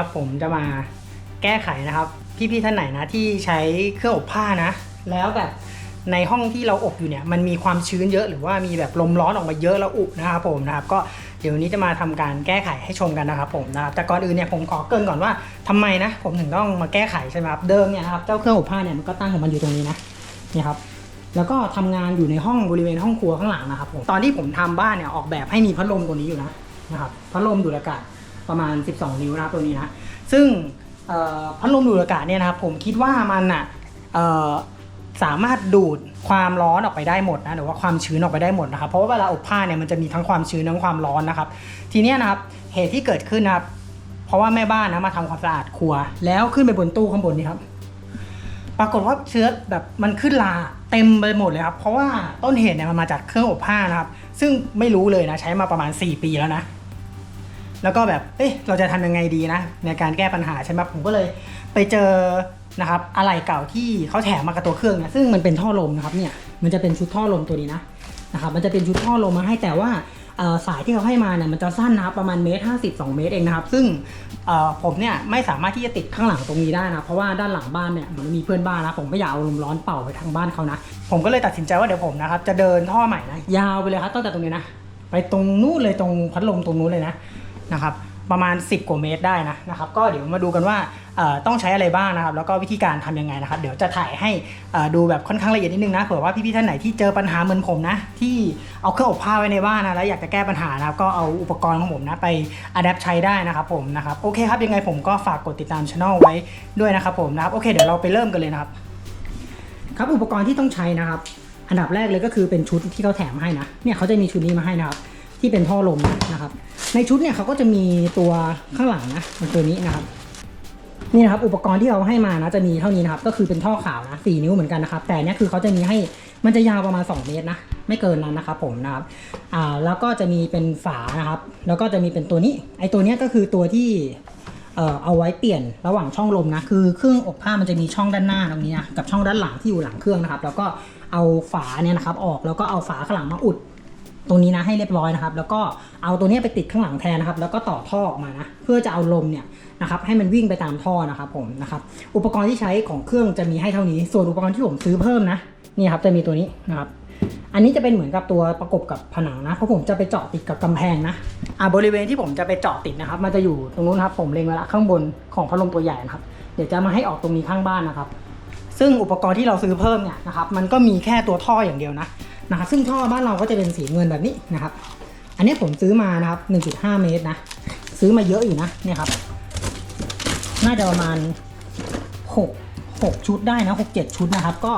ครับวันะครับ ผมจะมาแก้ไขนะครับ พี่ๆท่านไหนนะที่ใช้เครื่องอบผ้านะ แล้วแบบในห้องที่เราอบอยู่เนี่ยมันมีความชื้นเยอะหรือว่ามีแบบลมร้อนออกมาเยอะแล้วอุนะครับผมนะครับก็เดี๋ยวนี้จะมาทำการแก้ไขให้ชมกันนะครับผมนะครับแต่ก่อนอื่นเนี่ยผมขอเกรินก่อนว่าทำไมนะ ผมถึงต้องมาแก้ไขใช่ไหมครับเดิมเนี่ยนะครับเจ้าเครื่องอบผ้าเนี่ยมันก็ตั้งของมันอยู่ตรงนี้นะนี่ครับแล้วก็ทำงานอยู่ในห้องบริเวณห้องครัวข้างหลังนะครับผมตอนที่ผมทำบ้านเนี่ยออกแบบให้มีพัดลมตัวนี้อยู่นะนะครับพัดลมดูดอากาศ ประมาณ 12 นิ้วนะครับตัวนี้นะซึ่งพัดลมดูดอากาศเนี่ยนะครับผมคิดว่ามันอะสามารถดูดความร้อนออกไปได้หมดนะหรือว่าความชื้นออกไปได้หมดนะครับเพราะว่าเวลาอบผ้าเนี่ยมันจะมีทั้งความชื้นทั้งความร้อนนะครับ ทีนี้นะครับเหตุที่เกิดขึ้นนะครับ เพราะว่าแม่บ้านนะมาทำความสะอาดครัว แล้วขึ้นไปบนตู้ข้างบนนี่ครับ ปรากฏว่าเชื้อแบบมันขึ้นลาเต็มไปหมดเลยครับเพราะว่าต้นเหตุเนี่ยมันมาจากเครื่องอบผ้านะครับ ซึ่งไม่รู้เลยนะใช้มาประมาณ 4 ปีแล้วนะ แล้วก็แบบเอ๊ะเราจะทำยังไงดีนะ ในการแก้ปัญหาใช่ไหมผมก็เลยไปเจอนะครับอะไรเก่าที่เขาแถมมากับตัวเครื่องเนี่ยซึ่งมันเป็นท่อลมนะครับเนี่ยมันจะเป็นชุดท่อลมตัวนี้นะนะครับมันจะเป็นชุดท่อลมมาให้แต่ว่าสายที่เขาให้มาเนี่ยมันจะสั้นนะครับประมาณเมตรห้าสิบสองเมตรเองนะครับ ซึ่งผมเนี่ยไม่สามารถที่จะติดข้างหลังตรงนี้ได้นะเพราะว่าด้านหลังบ้านเนี่ยมันมีเพื่อนบ้านนะผมไม่อยากเอาลมร้อนเป่าไปทางบ้านเขานะผมก็เลยตัดสินใจว่าเดี๋ยวผมนะครับจะเดินท่อใหม่นะยาวไปเลยครับตั้งแต่ตรงนี้นะไปตรงนู้นเลยตรงพัดลมตรงนู้นเลยนะ นะครับประมาณ 10 กว่าเมตรได้นะนะครับก็เดี๋ยวมาดูกันว่าต้องใช้อะไรบ้างนะครับ แล้วก็วิธีการทำยังไงนะครับ เดี๋ยวจะถ่ายให้ดูแบบค่อนข้างละเอียดนิดนึงนะเผื่อว่าพี่ๆท่านไหนที่เจอปัญหาเหมือนผมนะ ที่เอาเครื่องอบผ้าไว้ในบ้านนะแล้วอยากจะแก้ปัญหานะครับก็เอาอุปกรณ์ของผมนะไปอัดแอปใช้ได้นะครับผมนะครับโอเคครับยังไงผมก็ฝากกดติดตามช่องไว้ด้วยนะครับผมนะครับโอเคเดี๋ยวเราไปเริ่มกันเลยนะครับ ครับอุปกรณ์ที่ต้องใช้นะครับ อันดับแรกเลยก็คือเป็นชุดที่เขาแถมให้นะเนี่ยเขาจะมีชุดนี้มาให้นะครับ ที่เป็นท่อลมนะครับ ในชุดเนี่ยเขาก็จะมีตัวข้างหลังนะเป็นตัวนี้นะครับนี่นะครับอุปกรณ์ที่เราให้มานะจะมีเท่านี้นะครับก็คือเป็นท่อขาวนะสี่นิ้วเหมือนกันนะครับ แต่เนี่ยคือเขาจะมีให้มันจะยาวประมาณ 2 เมตรนะไม่เกินนั้นนะครับผมนะครับอ่าแล้วก็จะมีเป็นฝานะครับ แล้วก็จะมีเป็นตัวนี้ ไอตัวเนี้ยก็คือตัวที่เอ่อเอาไว้เปลี่ยนระหว่างช่องลมนะคือเครื่องอบผ้ามันจะมีช่องด้านหน้าตรงนี้นะกับช่องด้านหลังที่อยู่หลังเครื่องนะครับ แล้วก็เอาฝาเนี่ยนะครับออกแล้วก็เอาฝาข้างหลังมาอุด ตรงนี้นะให้เรียบร้อยนะครับ แล้วก็เอาตัวนี้ไปติดข้างหลังแทนนะครับ แล้วก็ต่อท่อออกมานะเพื่อจะเอาลมเนี่ยนะครับให้มันวิ่งไปตามท่อนะครับผมนะครับอุปกรณ์ที่ใช้ของเครื่องจะมีให้เท่านี้ ส่วนอุปกรณ์ที่ผมซื้อเพิ่มนะนี่ครับจะมีตัวนี้นะครับอันนี้จะเป็นเหมือนกับตัวประกบกับผนังนะเพราะผมจะไปเจาะติดกับกำแพงนะอ่าบริเวณที่ผมจะไปเจาะติดนะครับ มันจะอยู่ตรงนู้นครับผมเล็งไว้ละข้างบนของพัดลมตัวใหญ่นะครับ เดี๋ยวจะมาให้ออกตรงนี้ข้างบ้านนะครับ ซึ่งอุปกรณ์ที่เราซื้อเพิ่มเนี่ยนะครับมันก็มีแค่ตัวท่ออย่างเดียวนะ นะครับซึ่งท่อบ้านเราก็จะเป็นสีเงินแบบนี้นะครับ อันนี้ผมซื้อมานะครับ 1.5 เมตรนะ ซื้อมาเยอะอยู่นะเนี่ยครับ น่าจะประมาณ 6 6 ชุดได้นะ 6 7 ชุดนะครับ ก็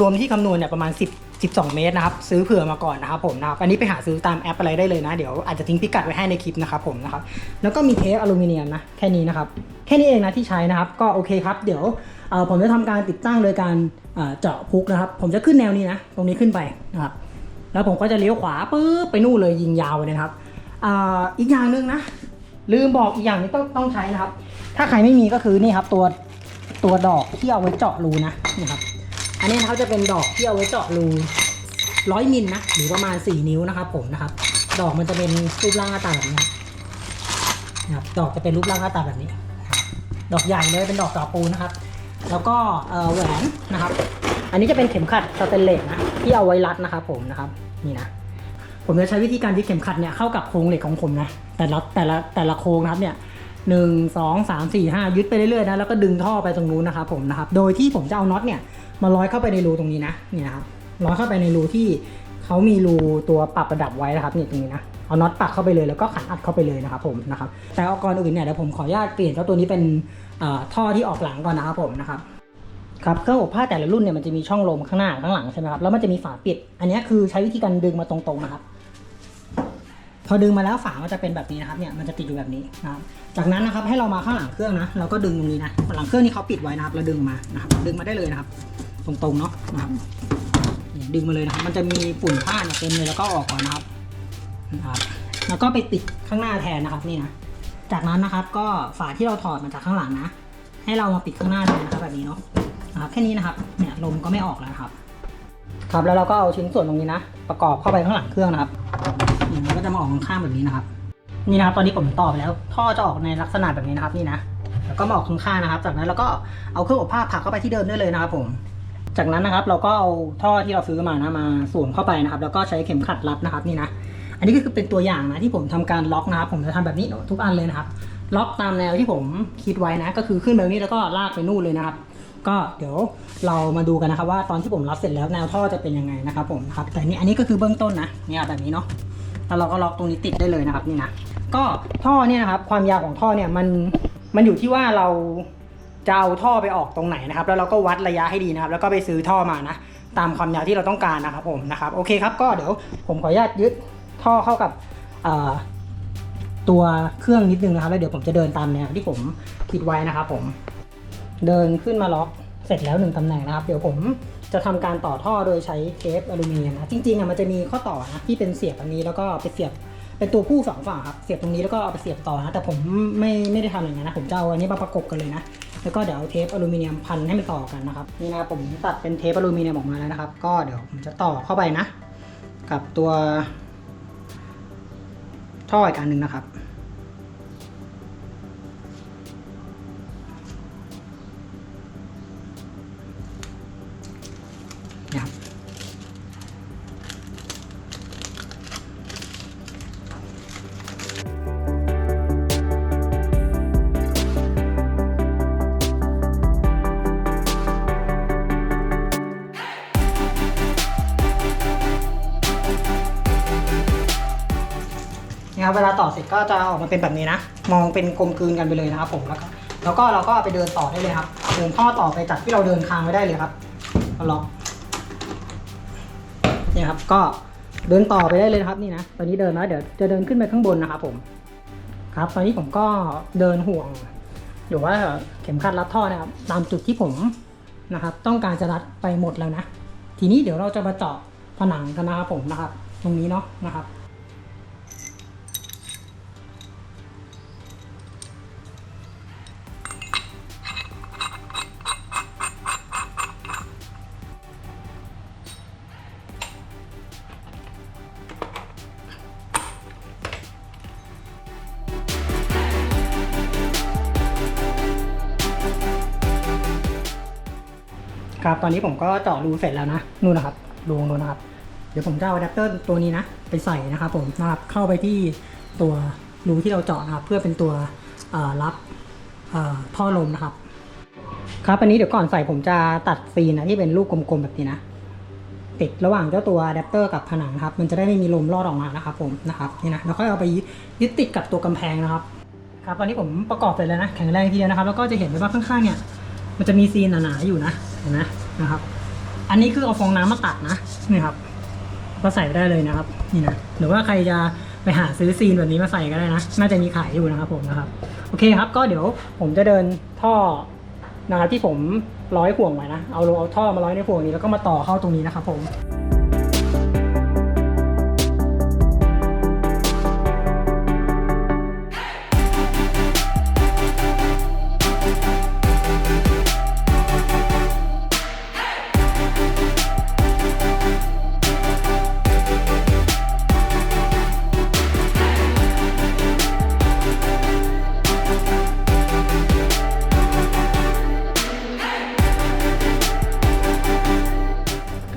รวมๆที่คำนวณเนี่ยประมาณ 10 12 เมตรนะครับ ซื้อเผื่อมาก่อนนะครับผมนะครับ อันนี้ไปหาซื้อตามแอปอะไรได้เลยนะ เดี๋ยวอาจจะทิ้งพิกัดไว้ให้ในคลิปนะครับผมนะครับ แล้วก็มีเทปอลูมิเนียมนะ แค่นี้นะครับ แค่นี้เองนะที่ใช้นะครับ ก็โอเคครับ เดี๋ยว ผมจะทำการติดตั้งโดยการเจาะพุกนะครับ ผมจะขึ้นแนวนี้นะ ตรงนี้ขึ้นไปนะครับ แล้วผมก็จะเลี้ยวขวาปุ๊บไปนู่นเลยยิงยาวเลยนะครับอ,อีกอย่างหนึ่งนะ ลืมบอกอีกอย่างนี้ต้องต้องใช้นะครับ ถ้าใครไม่มีก็คือนี่ครับตัวตัวดอกที่เอาไว้เจาะรูนะนี่ครับ อันนี้นะครับจะเป็นดอกที่เอาไว้เจาะรูร้อยมิลนะหรือประมาณ 4 นิ้วนะครับ ผมนะครับ ดอกมันจะเป็นรูปร่างหน้าตาแบบนี้นะครับดอกจะเป็นรูปร่างหน้าตาแบบนี้ดอกใหญ่เลยเป็นดอกตาปูนะครับ แล้วก็แหวนนะครับ อันนี้จะเป็นเข็มขัดสเตนเลสนะที่เอาไว้รัดนะครับผมนะครับนี่นะผมจะใช้วิธีการยึดเข็มขัดเนี่ยเข้ากับโครงเหล็กของผมนะแต่ละแต่ละแต่ละโครงนะครับเนี่ยหนึ่งสองสามสี่ห้ายึดไปเรื่อยๆนะแล้วก็ดึงท่อไปตรงนู้นนะครับผมนะครับโดยที่ผมจะเอาน็อตเนี่ยมาร้อยเข้าไปในรูตรงนี้นะนี่นะครับร้อยเข้าไปในรูที่เขามีรูตัวปรับระดับไว้นะครับเนี่ยตรงนี้นะ เอาน็อตปักเข้าไปเลยแล้วก็ขันอัดเข้าไปเลยนะครับผมนะครับแต่เอาก่อนอื่นเนี่ยเดี๋ยวผมขออนุญาตเปลี่ยนเจ้าตัวนี้เป็นท่อที่ออกหลังก่อนนะครับผมนะครับครับเครื่องอบผ้าแต่ละรุ่นเนี่ยมันจะมีช่องลมข้างหน้าข้างหลังใช่ไหมครับแล้วมันจะมีฝาปิด อันนี้คือใช้วิธีการดึงมาตรงๆนะครับ พอดึงมาแล้วฝามันจะเป็นแบบนี้นะครับเนี่ยมันจะติดอยู่แบบนี้นะครับจากนั้นนะครับให้เรามาข้างหลังเครื่องนะเราก็ดึงตรงนี้นะหลังเครื่องนี่เขาปิดไว้นะครับเราดึงมานะครับดึงมาได้เลยนะครับ ตรงๆเนาะนะครับดึงมาเลยนะครับมันจะมีฝุ่นผ้าเนี่ยเต็มเลยแล้วก็ออกก่อนนะครับ นะครับ แล้วก็ไปติดข้างหน้าแทนนะครับนี่นะ จากนั้นนะครับก็ฝาที่เราถอดมาจากข้างหลังนะ ให้เรามาปิดข้างหน้าแทนนะครับแบบนี้เนาะนะครับแค่นี้นะครับเนี่ยลมก็ไม่ออกแล้วนะครับ ครับแล้วเราก็เอาชิ้นส่วนตรงนี้นะ ประกอบเข้าไปข้างหลังเครื่องนะครับนี่มันก็จะมาออกข้างๆแบบนี้นะครับนี่นะครับตอนนี้ผมต่อไปแล้ว ท่อจะออกในลักษณะแบบนี้นะครับนี่นะแล้วก็มาออกข้างๆนะครับ จากนั้นเราก็เอาเครื่องอบผ้าผักเข้าไปที่เดิมได้เลยนะครับ ผม จากนั้นนะครับ เราก็เอาท่อที่เราซื้อมานะมาสวมเข้าไปนะครับ แล้วก็ใช้เข็มขัดรัดนะครับ นี่นะ นนี้ก็คือเป็นตัวอย่างนะที่ผมทำการล็อกนะครับ ผมจะทำแบบนี้ทุกอันเลยนะครับ ล็อกตามแนวที่ผมคิดไว้นะ ก็คือขึ้นแบบนี้แล้วก็ลากไปนู่นเลยนะครับ ก็เดี๋ยวเรามาดูกันนะครับว่าตอนที่ผมรับเสร็จแล้วแนวท่อจะเป็นยังไงนะครับผมครับแต่นี่อันนี้ก็คือเบื้องต้นนะเนี่ยแบบนี้เนาะแล้วเราก็ล็อกตรงนี้ติดได้เลยนะครับนี่นะก็ท่อเนี่ยนะครับความยาวของท่อเนี่ยมันมันอยู่ที่ว่าเราจะเอาท่อไปออกตรงไหนนะครับ แล้วเราก็วัดระยะให้ดีนะครับ แล้วก็ไปซื้อท่อมานะ ตามความยาวที่เราต้องการนะครับผมนะครับ โอเคครับ ก็เดี๋ยวผมขออนุญาตยึด ท่อเข้ากับตัวเครื่องนิดนึงนะครับ แล้วเดี๋ยวผมจะเดินตามแนวที่ผมคิดไว้นะครับผมเดินขึ้นมาล็อกเสร็จแล้วหนึ่งตำแหน่งนะครับ เดี๋ยวผมจะทำการต่อท่อโดยใช้เทปอลูมิเนียมนะจริงๆอะมันจะมีข้อต่อนะที่เป็นเสียบอันนี้แล้วก็ไปเสียบเป็นตัวผู้สองฝั่งครับเสียบตรงนี้แล้วก็เอาไปเสียบต่อนะแต่ผมไม่ไม่ได้ทำอย่างนั้นนะผมจะเอาอันนี้มาประกบกันเลยนะแล้วก็เดี๋ยวเอาเทปอลูมิเนียมพันให้มันต่อกันนะครับนี่นะครับผมตัดเป็นเทปอลูมิเนียมออกมาแล้วนะครับ ก็เดี๋ยวผมจะต่อเข้าไปนะ กับตัว ท่ออีกอันหนึ่งนะครับ เวลาต่อเสร็จก็จะออกมาเป็นแบบนี้นะ มองเป็นกลมกลืนกันไปเลยนะครับผมแล้วก็แล้วก็เราก็เอาไปเดินต่อได้เลยครับ เดินท่อต่อไปจากที่เราเดินค้างไว้ได้เลยครับก็ล็อกเนี่ยครับก็เดินต่อไปได้เลยครับนี่นะตอนนี้เดินแล้วเดี๋ยวจะเดินขึ้นไปข้างบนนะครับผมครับ ตอนนี้ผมก็เดินห่วงหรือว่าเข็มขัดรัดท่อนะครับ ตามจุดที่ผมนะครับ ต้องการจะรัดไปหมดแล้วนะ ทีนี้เดี๋ยวเราจะมาเจาะผนังกันนะครับผมนะครับ ตรงนี้เนาะนะครับ ครับตอนนี้ผมก็เจาะรูเสร็จแล้วนะนู่นนะครับรูนู้นนะครับ เดี๋ยวผมจะเอาอะแดปเตอร์ตัวนี้นะไปใส่นะครับผมนะครับเข้าไปที่ตัวรูที่เราเจาะนะครับเพื่อเป็นตัวรับพ่อท่อลมนะครับ ครับอันนี้เดี๋ยวก่อนใส่ผมจะตัดซีนนะที่เป็นลูกกลมๆแบบนี้นะติดระหว่างเจ้าตัวอะแดปเตอร์กับผนังครับ มันจะได้ไม่มีลมลอดออกมานะครับผมนะครับนี่นะแล้วก็เอาไปยึดติดกับตัวกำแพงนะครับ ครับตอนนี้ผมประกอบเสร็จแล้วนะแข็งแรงทีเดียวนะครับ แล้วก็จะเห็นได้ว่าข้างๆเนี่ยมันจะมีซีนหนาๆอยู่นะ เห็นไหมนะครับ อันนี้คือเอาฟองน้ำมาตัดนะนี่ครับ ก็ใส่ได้เลยนะครับ นี่นะหรือว่าใครจะไปหาซื้อซีนแบบนี้มาใส่ก็ได้นะ น่าจะมีขายอยู่นะครับผมนะครับ โอเคครับ ก็เดี๋ยวผมจะเดินท่อนะครับที่ผมร้อยห่วงไว้นะ เอาลงเอาท่อมาร้อยในห่วงนี้แล้วก็มาต่อเข้าตรงนี้นะครับผม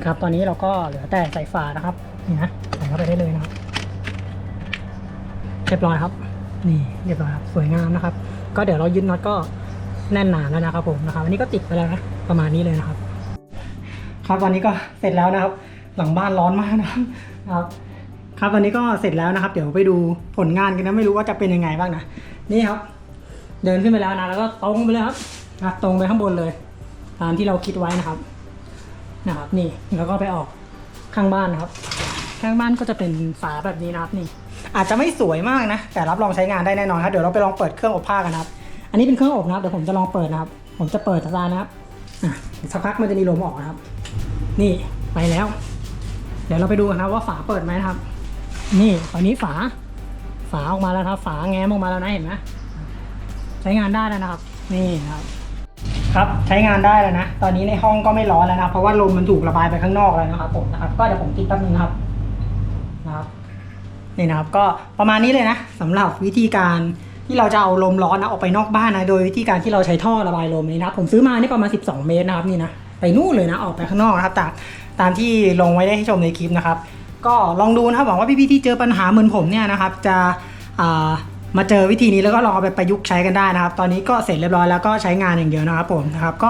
ครับ ตอนนี้เราก็เหลือแต่ใส่ฝานะครับ นี่นะ ใส่เข้าไปได้เลยนะครับ เรียบร้อยครับ นี่เรียบร้อยครับ สวยงามนะครับ ก็เดี๋ยวเรายึดน็อตก็แน่นหนาแล้วนะครับผมนะครับ อันนี้ก็ติดไปแล้วนะประมาณนี้เลยนะครับ ครับตอนนี้ก็เสร็จแล้วนะครับ หลังบ้านร้อนมากนะครับ ครับครับตอนนี้ก็เสร็จแล้วนะครับ เดี๋ยวไปดูผลงานกันนะไม่รู้ว่าจะเป็นยังไงบ้างนะนี่ครับ เดินขึ้นไปแล้วนะแล้วก็ตรงไปเลยครับนะครับตรงไปข้างบนเลย ตามที่เราคิดไว้นะครับ นะครับนี่แล้วก็ไปออกข้างบ้านนะครับ ข้างบ้านก็จะเป็นฝาแบบนี้นะครับนี่ อาจจะไม่สวยมากนะ แต่รับรองใช้งานได้แน่นอนครับเดี๋ยวเราไปลองเปิดเครื่องอบผ้ากันนะครับ อันนี้เป็นเครื่องอบนะครับเดี๋ยวผมจะลองเปิดนะครับ ผมจะเปิดตานะครับอะสักพักมันจะมีลมออกนะครับ นี่ไปแล้ว เดี๋ยวเราไปดูกันนะครับว่าฝาเปิดไหมนะครับ นี่ตอนนี้ฝาฝาออกมาแล้วครับ ฝาแง้มออกมาแล้วนะเห็นไหมใช้งานได้แล้วนะครับ นี่นะครับ ครับใช้งานได้แล้วนะ ตอนนี้ในห้องก็ไม่ร้อนแล้วนะ เพราะว่าลมมันถูกระบายไปข้างนอกแล้วนะครับผมนะครับ ก็เดี๋ยวผมติดแป๊บนึงครับนะครับนี่นะครับก็ประมาณนี้เลยนะสำหรับวิธีการที่เราจะเอาลมร้อนนะออกไปนอกบ้านนะโดยวิธีการที่เราใช้ท่อระบายลมนี้นะผมซื้อมานี่ประมาณ 12 เมตรนะครับนี่นะไปนู่นเลยนะออกไปข้างนอกนะครับตามตามที่ลงไว้ได้ให้ชมในคลิปนะครับ ก็ลองดูนะครับหวังว่าพี่ๆที่เจอปัญหาเหมือนผมเนี่ยนะครับ จะอ่า มาเจอวิธีนี้แล้วก็ลองเอาไปประยุกต์ใช้กันได้นะครับ ตอนนี้ก็เสร็จเรียบร้อยแล้วก็ใช้งานอย่างเดียวนะครับผมนะครับก็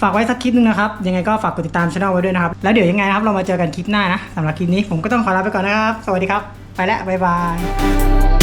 ฝากไว้สักคลิปหนึงนะครับ ยังไงก็ฝากกดติดตามช่องไว้ด้วยนะครับ แล้วเดี๋ยวยังไงนะครับเรามาเจอกันคลิปหน้านะสำหรับคลิปนี้ผมก็ต้องขอลาไปก่อนนะครับ สวัสดีครับ ไปแล้วบ๊ายบาย